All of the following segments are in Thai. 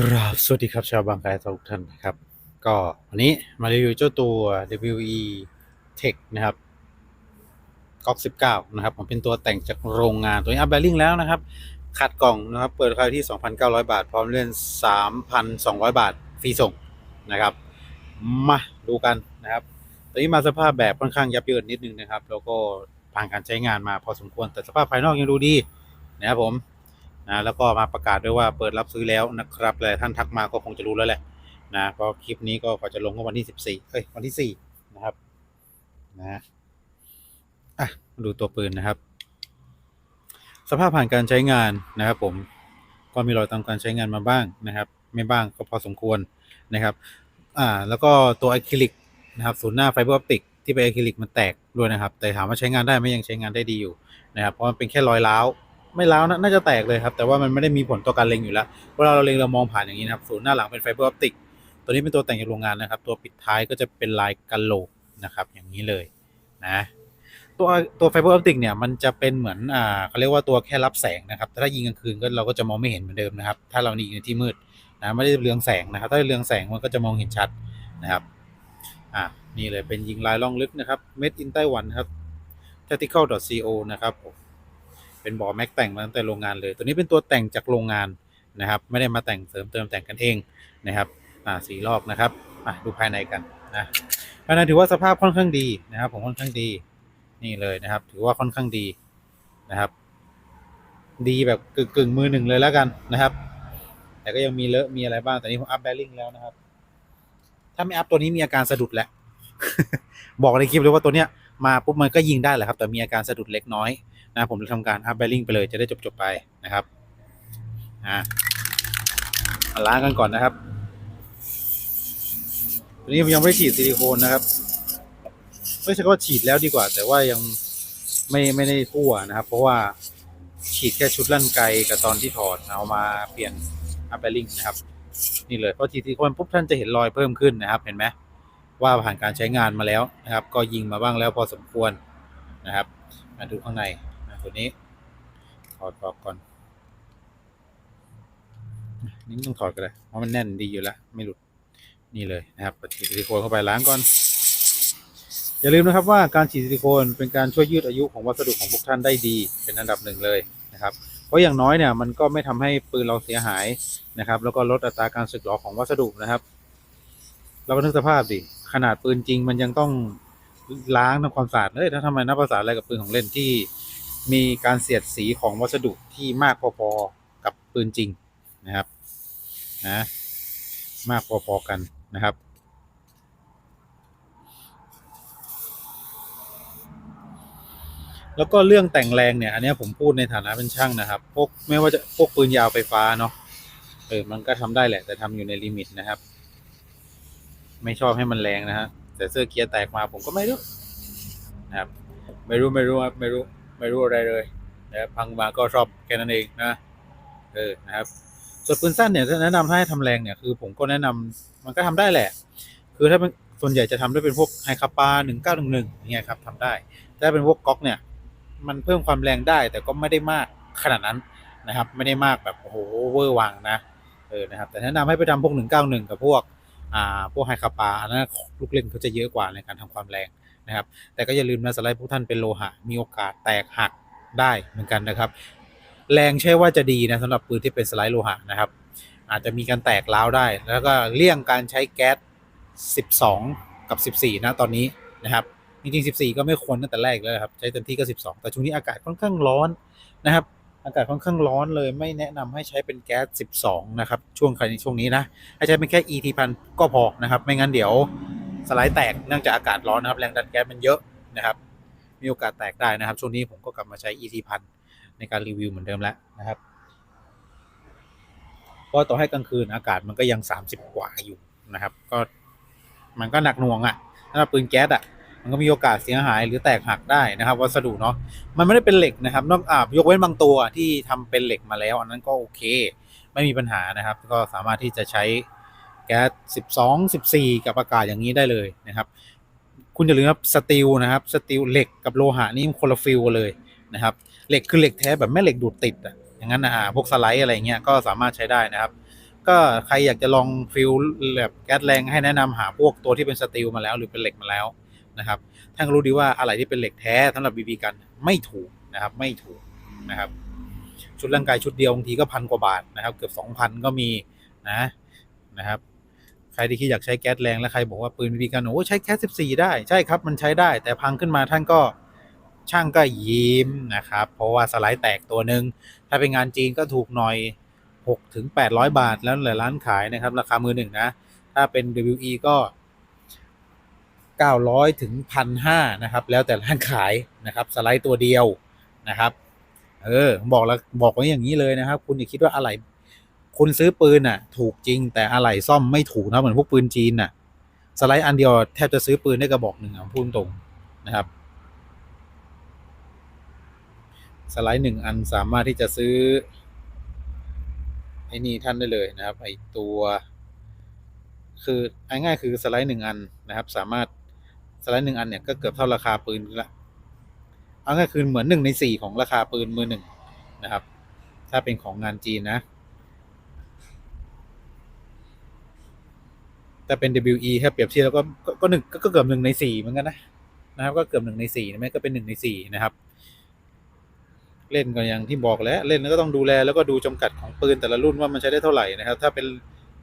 กราบสวัสดีครับชาวบางกายทุกท่านนะครับ ก็วันนี้มารีวิวเจ้าตัว WE Tech นะครับก๊อก19 นะครับ ผมเป็นตัวแต่งจากโรงงานตัวนี้อัพแบริ่งแล้วนะครับขัดกล่องนะครับ เปิดราคาที่ 2,900 บาท พร้อมเล่น 3,200 บาทฟรีส่งนะครับ มาดูกันนะครับ ตัวนี้มาสภาพแบบค่อนข้างยับเยินนิดนึงนะครับ แล้วก็ผ่านการใช้งานมาพอสมควรแต่สภาพภายนอกยังดูดีนะครับผม นะแล้วก็มาประกาศด้วยว่าเปิดรับซื้อแล้วนะครับหลายท่านทักมาก็คงจะรู้แล้วแหละนะเพราะคลิปนี้ก็กว่าจะลงก็วันที่สิบสี่เอ้ยวันที่สี่นะครับนะฮะอะดูตัวปืนนะครับ สภาพผ่านการใช้งานนะครับ ผมก็มีรอยตามการใช้งานมาบ้างนะครับ ไม่บ้างก็พอสมควรนะครับอ่าแล้วก็ตัวอะคริลิกนะครับศูนย์หน้าไฟเบอร์ออปติกที่เป็นอะคริลิกมันแตกด้วยนะครับ แต่ถามว่าใช้งานได้ไหมยังใช้งานได้ดีอยู่นะครับเพราะมันเป็นแค่รอยร้าว ไม่ร้าวนะน่าจะแตกเลยครับ แต่ว่ามันไม่ได้มีผลต่อการเล็งอยู่แล้วเวลาเราเล็งเรามองผ่านอย่างนี้นะครับศูนย์หน้าหลังเป็นไฟเบอร์ออปติกตัวนี้เป็นตัวแต่งจากโรงงานนะครับ ตัวปิดท้ายก็จะเป็นลายกันโหลกนะครับ อย่างนี้เลยนะตัวตัวไฟเบอร์ออปติกเนี่ยมันจะเป็นเหมือนอ่าเขาเรียกว่าตัวแค่รับแสงนะครับถ้ายิงกลางคืนก็เราก็จะมองไม่เห็นเหมือนเดิมนะครับ ถ้าเรายิงในที่มืดนะไม่ได้เรืองแสงนะครับ ถ้าเรืองแสงมันก็จะมองเห็นชัดนะครับอ่านี่เลยเป็นยิงลายล่องลึกนะครับ made in Taiwan ครับ tactical.co นะครับ เป็นบอแม็กแต่งมาตั้งแต่โรงงานเลย ตัวนี้เป็นตัวแต่งจากโรงงานนะครับ ไม่ได้มาแต่งเสริมเติมแต่งกันเองนะครับอ่าสีลอกนะครับอะดูภายในกันนะภายในถือว่าสภาพค่อนข้างดีนะครับ ผมค่อนข้างดีนี่เลยนะครับ ถือว่าค่อนข้างดีนะครับ ดีแบบกึ่งกึ่งมือหนึ่งเลยแล้วกันนะครับ แต่ก็ยังมีเลอะมีอะไรบ้างแต่นี้ผมอัพแบริ่งแล้วนะครับ ถ้าไม่อัพตัวนี้มีอาการสะดุดแหละบอกในคลิปเลยว่าตัวเนี้ยมาปุ๊บมันก็ยิงได้แหละครับ แต่มีอาการสะดุดเล็กน้อย นะผมจะทำการอัพแบริ่งไปเลยจะได้จบๆไปนะครับอ่ามาล้างกันก่อนนะครับตัวนี้ยังไม่ฉีดซิลิโคนนะครับไม่ใช่ว่าฉีดแล้วดีกว่า แต่ว่ายังไม่ไม่ได้ทั่วนะครับ เพราะว่าฉีดแค่ชุดลั่นไกกับตอนที่ถอดเอามาเปลี่ยนอัพแบริ่งนะครับ นี่เลยพอฉีดซิลิโคนปุ๊บท่านจะเห็นรอยเพิ่มขึ้นนะครับเห็นไหมว่าผ่านการใช้งานมาแล้วนะครับ ก็ยิงมาบ้างแล้วพอสมควรนะครับ มาดูข้างใน ตัวนี้ถอดออกก่อนนี่ต้องถอดก็ได้เพราะมันแน่นดีอยู่แล้ว ไม่หลุดนี่เลยนะครับฉีดซิลิโคนเข้าไปล้างก่อน อย่าลืมนะครับว่าการฉีดซิลิโคนเป็นการช่วยยืดอายุของวัสดุของพวกท่านได้ดี เป็นอันดับหนึ่งเลยนะครับ เพราะอย่างน้อยเนี่ยมันก็ไม่ทำให้ปืนเราเสียหายนะครับ แล้วก็ลดอัตราการสึกหรอของวัสดุนะครับเราก็นึกสภาพดิขนาดปืนจริงมันยังต้องล้างทำความสะอาดเลยถ้าทำไมนับภาษาอะไรกับปืนของเล่นที่ มีการเสียดสีของวัสดุที่มากพอๆกับปืนจริงนะครับนะมากพอๆกันนะครับ แล้วก็เรื่องแต่งแรงเนี่ย อันนี้ผมพูดในฐานะเป็นช่างนะครับพวกไม่ว่าจะพวกปืนยาวไฟฟ้าเนาะเออมันก็ทำได้แหละ แต่ทำอยู่ในลิมิตนะครับ ไม่ชอบให้มันแรงนะฮะแต่เสื้อเกียร์แตกมาผมก็ไม่รู้นะครับ ไม่รู้ไม่รู้ครับไม่รู้ ไม่รู้อะไรเลยนะครับพังมาก็ชอบแค่นั้นเองนะเออนะครับส่วนปืนสั้นเนี่ยแนะนำให้ทำแรงเนี่ยคือผมก็แนะนำมันก็ทำได้แหละ คือถ้าเป็นส่วนใหญ่จะทำด้เป็นพวกไฮคาปาหนึ่งเก้าหนึ่งหนึ่งเงี้ยครับทำได้ถ้าเป็นพวกก๊อกเนี่ย มันเพิ่มความแรงได้แต่ก็ไม่ได้มากขนาดนั้นนะครับ ไม่ได้มากแบบโอ้โหเวอร์วังนะเออนะครับแต่แนะนำให้ไปทำพวก191กับพวกอ่าพวกไฮคาปาอันนั้นลูกเล่นเขาจะเยอะกว่าในการทำความแรง นะครับ แต่ก็อย่าลืมนะสไลด์พวกท่านเป็นโลหะมีโอกาสแตกหักได้เหมือนกันนะครับ แรงใช่ว่าจะดีนะสำหรับปืนที่เป็นสไลด์โลหะนะครับ อาจจะมีการแตกร้าวได้ แล้วก็เลี่ยงการใช้แก๊ส 12 กับ 14 นะตอนนี้นะครับจริงๆ14 ก็ไม่ควรตั้งแต่แรกแล้วครับ ใช้เต็มที่ก็ 12 แต่ช่วงนี้อากาศค่อนข้างร้อนนะครับ อากาศค่อนข้างร้อนเลยไม่แนะนำให้ใช้เป็นแก๊ส 12 นะครับ ช่วงใครในช่วงนี้นะ ให้ใช้เป็นแค่ ET พันก็พอนะครับ ไม่งั้นเดี๋ยว สไลด์แตกเนื่องจากอากาศร้อนนะครับ แรงดันแก๊สมันเยอะนะครับ มีโอกาสแตกได้นะครับ ช่วงนี้ผมก็กลับมาใช้ ET พันในการรีวิวเหมือนเดิมแล้วนะครับเพราะต่อให้กลางคืนอากาศมันก็ยัง 30 กว่าอยู่นะครับ ก็มันก็หนักหน่วงอะ่ะถ้าปืนแก๊สอะมันก็มีโอกาสเสียหายหรือแตกหักได้นะครับ วัสดุเนาะมันไม่ได้เป็นเหล็กนะครับ นอกอ่ายกเว้นบางตัวที่ทำเป็นเหล็กมาแล้ว อันนั้นก็โอเค ไม่มีปัญหานะครับ ก็สามารถที่จะใช้ แก๊ส12 14 กับอากาศอย่างนี้ได้เลยนะครับ คุณอย่าลืมครับสตีลนะครับสตีลเหล็กกับโลหะนี่มันคนละฟิลเลยนะครับเหล็กคือเหล็กแท้แบบแม่เหล็กดูดติดอะอย่างนั้นนะอ่าพวกสไลด์อะไรเงี้ยก็สามารถใช้ได้นะครับ ก็ใครอยากจะลองฟิลแบบแก๊สแรงให้แนะนำหาพวกตัวที่เป็นสตีลมาแล้ว หรือเป็นเหล็กมาแล้วนะครับท่านรู้ดีว่าอะไรที่เป็นเหล็กแท้สำหรับบีบีกันไม่ถูกนะครับไม่ถูกนะครับ ชุดร่างกายชุดเดียวบางทีก็พันกว่าบาทนะครับ เกือบสองพันก็มีนะนะครับ ใครที่คิดอยากใช้แก๊สแรงแล้วใครบอกว่าปืนบีบีกันโอ้ใช้แก๊สสิบสี่ได้ใช่ครับมันใช้ได้ แต่พังขึ้นมาท่านก็ช่างก็ยิ้มนะครับ เพราะว่าสไลด์แตกตัวหนึ่งถ้าเป็นงานจีนก็ถูกหน่อย 6 ถึง 800 บาทแล้วหลายร้านขายนะครับ ราคามือหนึ่งนะ ถ้าเป็น WE ก็ 900 ถึง 1,500 นะครับ แล้วแต่ร้านขายนะครับ สไลด์ตัวเดียวนะครับ เออ บอกแล้วบอกไว้อย่างนี้เลยนะครับ คุณอย่าคิดว่าอะไร คุณซื้อปืนอะ ถูกจริงแต่อะไหล่ซ่อมไม่ถูกนะเหมือนพวกปืนจีนน่ะ สไลด์อันเดียวแทบจะซื้อปืนได้กระบอกหนึ่งพูดตรงนะครับ สไลด์หนึ่งอันสามารถที่จะซื้อไอ้นี่ท่านได้เลยนะครับไอตัว คือเอาง่ายๆคือสไลด์หนึ่งอันนะครับ สามารถสไลด์หนึ่งอันเนี่ยก็เกือบเท่าราคาปืนละเอาง่ายคือเหมือนหนึ่งในสี่ของราคาปืนมือหนึ่งนะครับ ถ้าเป็นของงานจีนนะ แต่เป็น WE ถ้าเปรียบเทียบแล้วก็ก็หนึ่งก็เกือบหนึ่งในสี่เหมือนกันนะนะครับ ก็เกือบหนึ่งในสี่นะแม้ก็เป็นหนึ่งในสี่นะครับ เล่นก็อย่างที่บอกแล้วเล่นแล้วก็ต้องดูแลแล้วก็ดูจำกัดของปืนแต่ละรุ่นว่ามันใช้ได้เท่าไหร่นะครับ ถ้าเป็น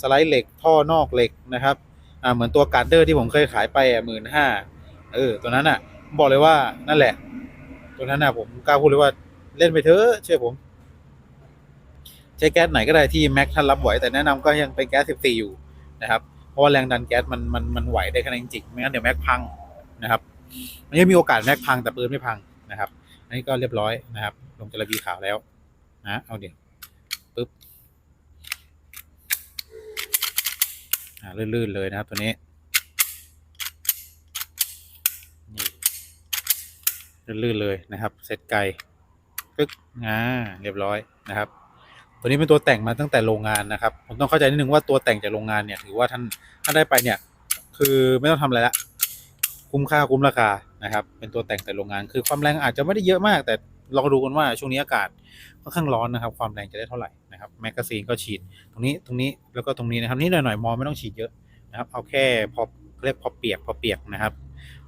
สไลด์เหล็กท่อนอกเหล็กนะครับอ่าเหมือนตัวการ์เดอร์ที่ผมเคยขายไปอะหมื่นห้าเออตัวนั้นอะบอกเลยว่านั่นแหละ ตัวนั้นอะผมกล้าพูดเลยว่าเล่นไปเถอะเชื่อผมใช้แก๊สไหนก็ได้ที่แม็กท่านรับไหวแต่แนะนำก็ยังเป็นแก๊ส 14 อยู่นะครับ เพราะว่าแรงดันแก๊สมันมันมันไหวได้ขนาดจริงๆไม่งั้นเดี๋ยวแม็กพังนะครับมันยังมีโอกาสแม็กพังแต่ปืนไม่พังนะครับ อันนี้ก็เรียบร้อยนะครับ ลงจระบีขาวแล้วนะเอาเดี๋ยวปึ๊บอ่าลื่นๆเลยนะครับตัวนี้นี่ลื่นๆเลยนะครับ เสร็จไกลปึ๊กอ่าเรียบร้อยนะครับ ตัวนี้เป็นตัวแต่งมาตั้งแต่โรงงานนะครับ ผมต้องเข้าใจนิดนึงว่าตัวแต่งจากโรงงานเนี่ยถือว่าท่านท่าได้ไปเนี่ย คือไม่ต้องทำอะไรละคุ้มค่าคุ้มราคานะครับ เป็นตัวแต่งแต่โรงงาน คือความแรงอาจจะไม่ได้เยอะมาก แต่ลองดูกันว่าช่วงนี้อากาศค่อนข้างร้อนนะครับ ความแรงจะได้เท่าไหร่นะครับแมกกาซีนก็ฉีดตรงนี้ตรงนี้แล้วก็ตรงนี้นะครับนี่หน่อยๆมอไม่ต้องฉีดเยอะนะครับเอาแค่พอเรียกพอเปียกพอเปียกนะครับ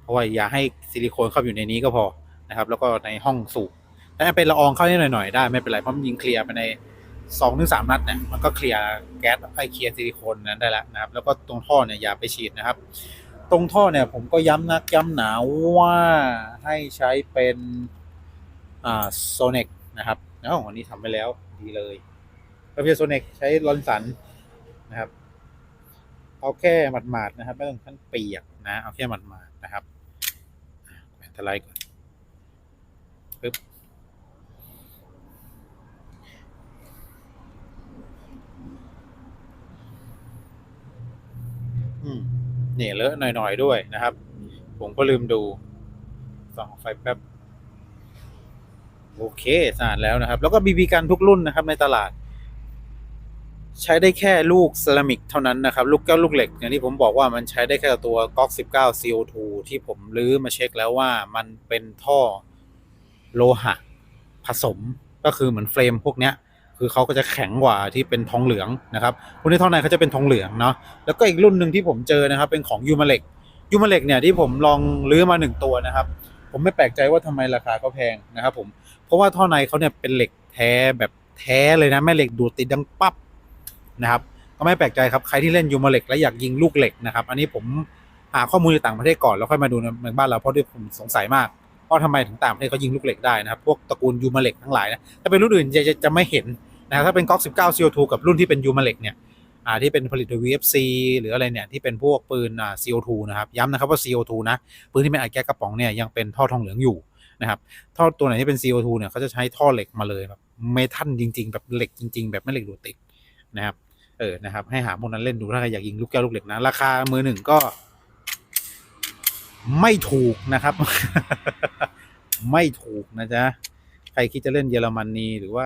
เพราะว่าอย่าให้ซิลิโคนเข้าอยู่ในนี้ก็พอนะครับ แล้วก็ในห้องสูบถ้าเป็นละอองเข้านิดหน่อยๆได้ไม่เป็นไรเพราะมันยิงเคลียร์ไปใน สองถึงสามนัดเนี่ยมันก็เคลียร์แก๊สไอเคลียร์ซิลิโคนนั้นได้แล้วนะครับ แล้วก็ตรงท่อเนี่ยอย่าไปฉีดนะครับ ตรงท่อเนี่ยผมก็ย้ำนักย้ำหนาว่าให้ใช้เป็นอ่าโซเน็กนะครับแล้ววันนี้ทำไปแล้วดีเลยประเภทโซเน็กใช้ลอนสันนะครับ เอาแค่หมาดๆนะครับไม่ต้องทั้งเปียกนะ เอาแค่หมาดๆนะครับแขวนทลายก่อนปึ๊บ เนี่ยเลอะหน่อยๆด้วยนะครับ ผมก็ลืมดูส่องไฟแป๊บโอเคสะอาดแล้วนะครับ แล้วก็บีบีกันทุกรุ่นนะครับในตลาด ใช้ได้แค่ลูกเซรามิกเท่านั้นนะครับ ลูกแก้วลูกเหล็กอย่างที่ผมบอกว่ามันใช้ได้แค่ตัวก๊อก 19 CO2 ที่ผมลื้อมาเช็คแล้วว่ามันเป็นท่อโลหะผสมก็คือเหมือนเฟรมพวกเนี้ย คือเขาก็จะแข็งกว่าที่เป็นทองเหลืองนะครับพวกนี้ท่อในเขาจะเป็นทองเหลืองเนาะแล้วก็อีกรุ่นหนึ่งที่ผมเจอนะครับเป็นของยูมาเล็กยูมาเล็กเนี่ยที่ผมลองลื้อมาหนึ่งตัวนะครับ ผมไม่แปลกใจว่าทำไมราคาเขาแพงนะครับผมเพราะว่าท่อในเขาเนี่ยเป็นเหล็กแท้แบบแท้เลยนะแม่เหล็กดูดติดดังปั๊บนะครับก็ไม่แปลกใจครับใครที่เล่นยูมาเล็กและอยากยิงลูกเหล็กนะครับ อันนี้ผมหาข้อมูลจากต่างประเทศก่อนแล้วค่อยมาดูในเมืองบ้านเราเพราะด้วยผมสงสัยมากว่าทำไมถึงต่างประเทศเขายิงลูกเหล็กได้นะครับ พวกตระกูลยูมาเล็กทั้งหลายนะถ้าเป็นรุ่นอื่นจะจะจะไม่เห็น นะถ้าเป็นก๊อก19 CO2 กับรุ่นที่เป็นยูมาเล็กเนี่ยที่เป็นผลิตโดย VFC หรืออะไรเนี่ยที่เป็นพวกปืน CO2 นะครับย้ำนะครับว่า CO2 นะปืนที่เป็นอัดแก๊สกระป๋องเนี่ยยังเป็นท่อทองเหลืองอยู่นะครับท่อตัวไหนที่เป็น CO2 เนี่ยเขาจะใช้ท่อเหล็กมาเลยแบบเมทัลจริง ๆ แบบเหล็กจริง ๆ แบบไม่เหล็กดูดติดนะครับเออนะครับให้หาพวกนั้นเล่นดูถ้าใครอยากยิงลูกแก้วลูกเหล็กนะราคามือหนึ่งก็ ไม่ถูกนะครับ ไม่ถูกนะจ๊ะใครคิดจะเล่นเยอรมนีหรือว่า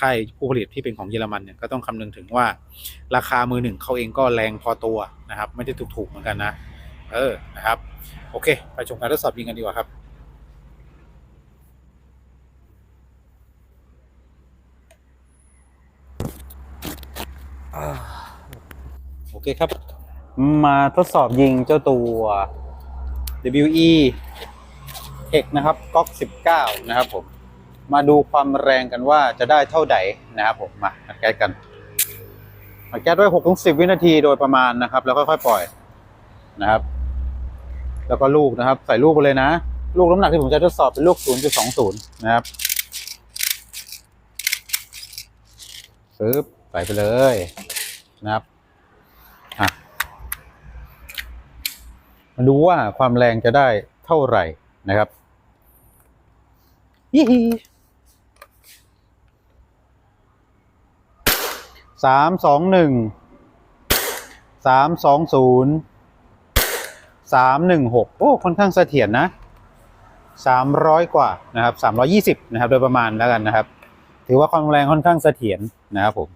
ค่ายผู้ผลิตที่เป็นของเยอรมันเนี่ยก็ต้องคำนึงถึงว่า ราคามือหนึ่งเขาเองก็แรงพอตัวนะครับ ไม่ได้ถูกๆเหมือนกันนะ เออนะครับ โอเค ไปชมการทดสอบยิงกันดีกว่าครับโอเคครับ มาทดสอบยิงเจ้าตัว WE X นะครับก๊อก19 นะครับผม มาดูความแรงกันว่าจะได้เท่าไหร่นะครับผมมาแก้กันมาแก้ด้วย6ถึง10วินาทีโดยประมาณนะครับ แล้วค่อยๆปล่อยนะครับ แล้วก็ลูกนะครับ ใส่ลูกไปเลยนะ ลูกน้ำหนักที่ผมจะทดสอบเป็นลูก 0.20 นะครับปึ๊บใส่ไปเลยนะครับอะมาดูว่าความแรงจะได้เท่าไหร่นะครับยี่ สามสองหนึ่งสามสองศูนย์สามหนึ่งหกโอ้ค่อนข้างเสถียรนะสามร้อยกว่านะครับสามร้อยี่สิบนะครับ โดยประมาณแล้วกันนะครับ ถือว่าความแรงค่อนข้างเสถียรนะครับผม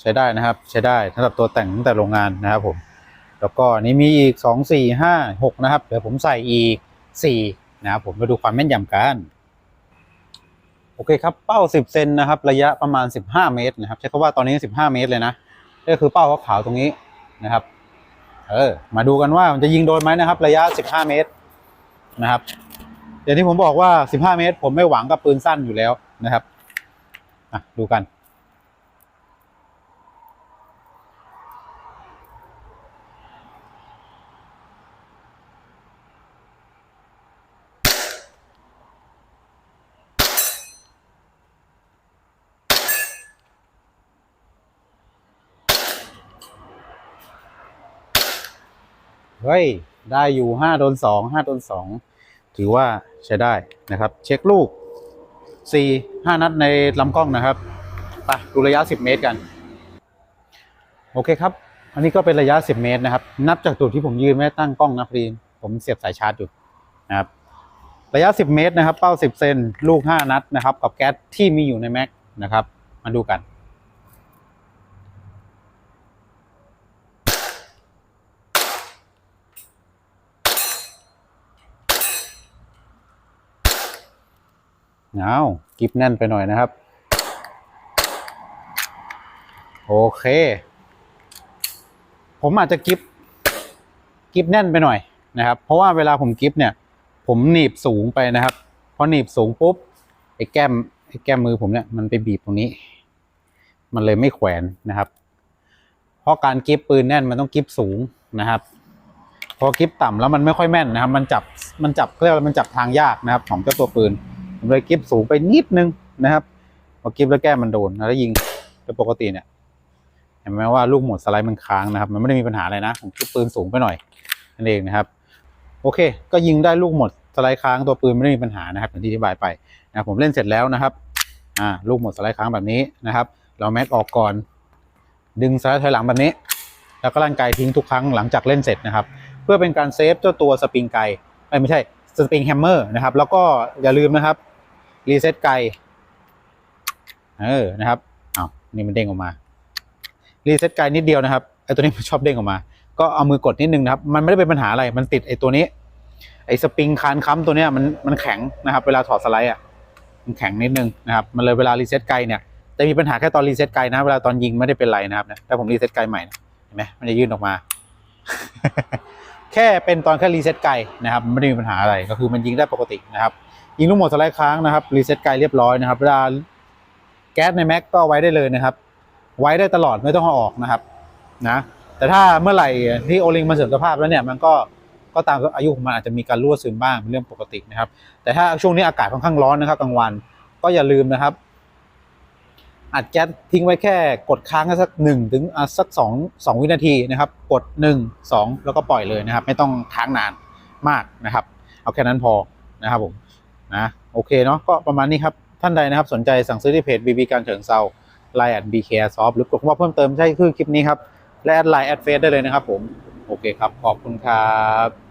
ใช้ได้นะครับ ใช้ได้สำหรับตัวแต่งตั้งแต่โรงงานนะครับผมแล้วก็นนี้มีอีกสองสี่ห้าหกนะครับ เดี๋ยวผมใส่อีกสี่นะครับผมมาดูความแม่นยำกัน โอเคครับเป้าสิบเซนนะครับ ระยะประมาณสิบห้าเมตรนะครับใช้คำว่าตอนนี้สิบห้าเมตรเลยนะก็คือเป้าขาวๆตรงนี้นะครับ เออมาดูกันว่ามันจะยิงโดนไหมนะครับ ระยะสิบห้าเมตรนะครับอย่างที่ผมบอกว่าสิบห้าเมตร ผมไม่หวังกับปืนสั้นอยู่แล้วนะครับอะดูกัน เฮ้ย ได้อยู่ห้าโดนสองห้าโดนสองถือว่าใช้ได้นะครับ เช็คลูกสี่ห้านัดในลำกล้องนะครับไปดูระยะสิบเมตรกัน โอเคครับ อันนี้ก็เป็นระยะสิบเมตรนะครับ นับจากจุดที่ผมยืนไม่ตั้งกล้องนะพรีนผมเสียบสายชาร์จอยู่นะครับ ระยะสิบเมตรนะครับ เป้าสิบเซนลูกห้านัดนะครับ กับแก๊สที่มีอยู่ในแม็กนะครับ มาดูกัน เอากิฟแน่นไปหน่อยนะครับ โอเค ผมอาจจะกิฟกิฟแน่นไปหน่อยนะครับ เพราะว่าเวลาผมกิฟเนี่ย ผมหนีบสูงไปนะครับพอหนีบสูงปุ๊บไอ้แก้มไอ้แก้มมือผมเนี่ยมันไปบีบตรงนี้ มันเลยไม่แขวนนะครับ เพราะการกิฟปืนแน่นมันต้องกิฟสูงนะครับพอกิฟต่ำแล้วมันไม่ค่อยแม่นนะครับ มันจับมันจับเรียกว่ามันจับทางยากนะครับ ของเจ้าตัวปืน เลยกิฟสูงไปนิดนึงนะครับพอกิฟแล้วแก้มันโดนแล้วยิงโดยปกติเนี่ยเห็นไหมว่าลูกหมดสไลด์มันค้างนะครับมันไม่ได้มีปัญหาอะไรนะผมกิฟปืนสูงไปหน่อยนั่นเองนะครับ โอเค ก็ยิงได้ลูกหมดสไลด์ค้างตัวปืนไม่ได้มีปัญหานะครับอย่างที่อธิบายไปนะผมเล่นเสร็จแล้วนะครับอ่าลูกหมดสไลด์ค้างแบบนี้นะครับ เราแม็กออกก่อน ดึงสไลด์ถอยหลังแบบนี้ แล้วก็ลั่นไกทิ้งทุกครั้งหลังจากเล่นเสร็จนะครับ เพื่อเป็นการเซฟเจ้าตัวสปริงไกไม่ใช่ สปริงแฮมเมอร์นะครับ แล้วก็อย่าลืมนะครับรีเซ็ตไกเออนะครับอ้าวนี่มันเด้งออกมารีเซ็ตไกนิดเดียวนะครับไอ้ตัวนี้มันชอบเด้งออกมา ก็เอามือกดนิดนึงนะครับ มันไม่ได้เป็นปัญหาอะไรมันติดไอ้ตัวนี้ ไอ้สปริงคานค้ำตัวเนี้ยมันมันแข็งนะครับ เวลาถอดสไลด์อะมันแข็งนิดนึงนะครับ มันเลยเวลารีเซ็ตไกเนี่ยจะมีปัญหาแค่ตอนรีเซ็ตไกนะเวลาตอนยิงไม่ได้เป็นไรนะครับนะถ้าผมรีเซ็ตไกใหม่เห็นไหมมันจะยื่นออกมา ค่เป็นตอนแค่รีเซ็ตไกนะครับไม่ได้มีปัญหาอะไรก็คือมันยิงได้ปกตินะครับยิงลูกหมดสไลด์ค้างนะครับรีเซ็ตไกเรียบร้อยนะครับเวลาแก๊สในแม็กก็ไว้ได้เลยนะครับ ไว้ได้ตลอดไม่ต้องเอาออกนะครับนะแต่ถ้าเมื่อไหร่ที่โอลิงมันเสื่อมสภาพแล้วเนี่ยมันก็ก็ตามอายุของมันอาจจะมีการรั่วซึมบ้างเป็นเรื่องปกตินะครับ แต่ถ้าช่วงนี้อากาศค่อนข้างร้อนนะครับกลางวันก็อย่าลืมนะครับ อัดแก๊สทิ้งไว้แค่กดค้างสักหนึ่งถึงสักสองสองวินาทีนะครับ กดหนึ่งสองแล้วก็ปล่อยเลยนะครับ ไม่ต้องค้างนานมากนะครับ เอาแค่นั้นพอนะครับผมนะโอเคเนาะก็ประมาณนี้ครับ ท่านใดนะครับสนใจสั่งซื้อที่เพจ BB การเฉิงเซาไลน์แอด BK Soft หรือกดคำว่าเพิ่มเติมใช่คือคลิปนี้ครับและแอดไลน์แอดเฟซได้เลยนะครับผม โอเคครับ ขอบคุณครับ